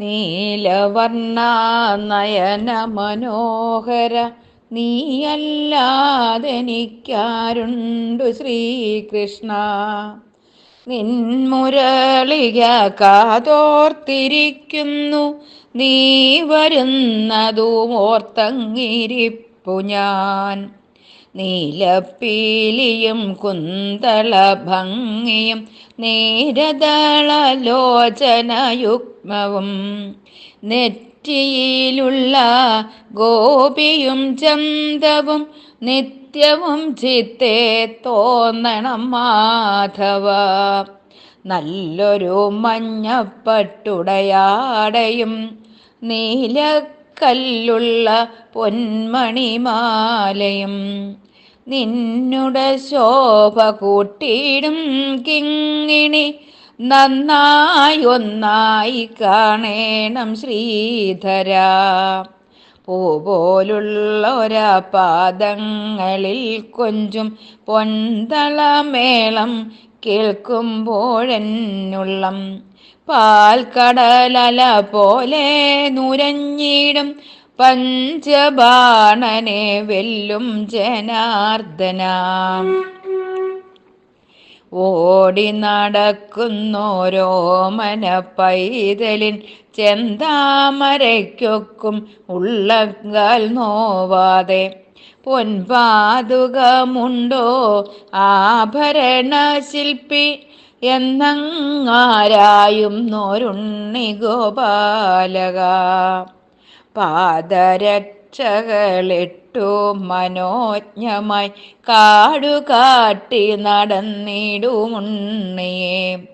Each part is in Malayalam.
നീലവർണ നയന മനോഹര നീയല്ലാതെനിക്കാരുണ്ടു ശ്രീകൃഷ്ണ. നിൻമുരളിക കാതോർത്തിരിക്കുന്നു നീ വരുന്നതും ഓർത്തങ്ങിരിപ്പു ഞാൻ. നീലപ്പീലിയും കുന്തള ഭംഗിയും നീരദളലോചനയുഗ്മവും നെറ്റിയിലുള്ള ഗോപിയും ചന്തവും നിത്യവും ചിത്തേ തോന്നണം മാധവ. നല്ലൊരു മഞ്ഞപ്പട്ടുടയാടയും നീലക്കല്ലുള്ള പൊന്മണിമാലയും നിന്നുട ശോഭ കൂട്ടിയിടും കിങ്ങിണി. നന്നായി ഒന്നായി കാണേണം ശ്രീധര. പൂപോലുള്ള ഒരാ പാദങ്ങളിൽ കൊഞ്ചും പൊന്തളമേളം കേൾക്കുമ്പോഴെന്നുള്ളം. പാൽക്കടലല പോലെ നുരഞ്ഞിടും പഞ്ചബാണനെ വെല്ലും ജനാർദ്ദന. ഓടി നടക്കുന്നോരോ മന പൈതലിൻ ചെന്താമരയ്ക്കൊക്കും ഉള്ളങ്കാൽ നോവാതെ പൊൻപാതുകമുണ്ടോ ആഭരണ ശില്പി എന്നങ്ങാരായും നോരുണ്ണി ഗോപാലക. പാദരക്ഷകളിട്ടു മനോജ്ഞമായി കാടുകാട്ടി നടന്നിടുമുണ്ണിയെ.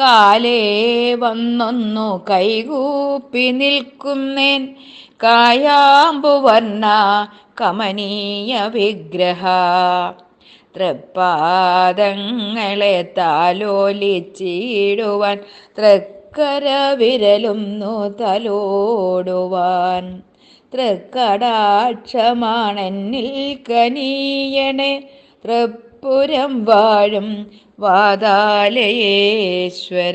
കാലേ വന്നൊന്നു കൈകൂപ്പി നിൽക്കുന്നേൻ കായാമ്പുവർണ കമനീയ വിഗ്രഹ. തൃപ്പാദങ്ങളെ താലോലിച്ചിടുവാൻ തൃക്കര വിരലുന്നു തലോടുവാൻ. തൃക്കടാക്ഷമാണെന്നിൽ കനീയണേ തൃപ്പുരം വാഴും വാതാലയേശ്വര.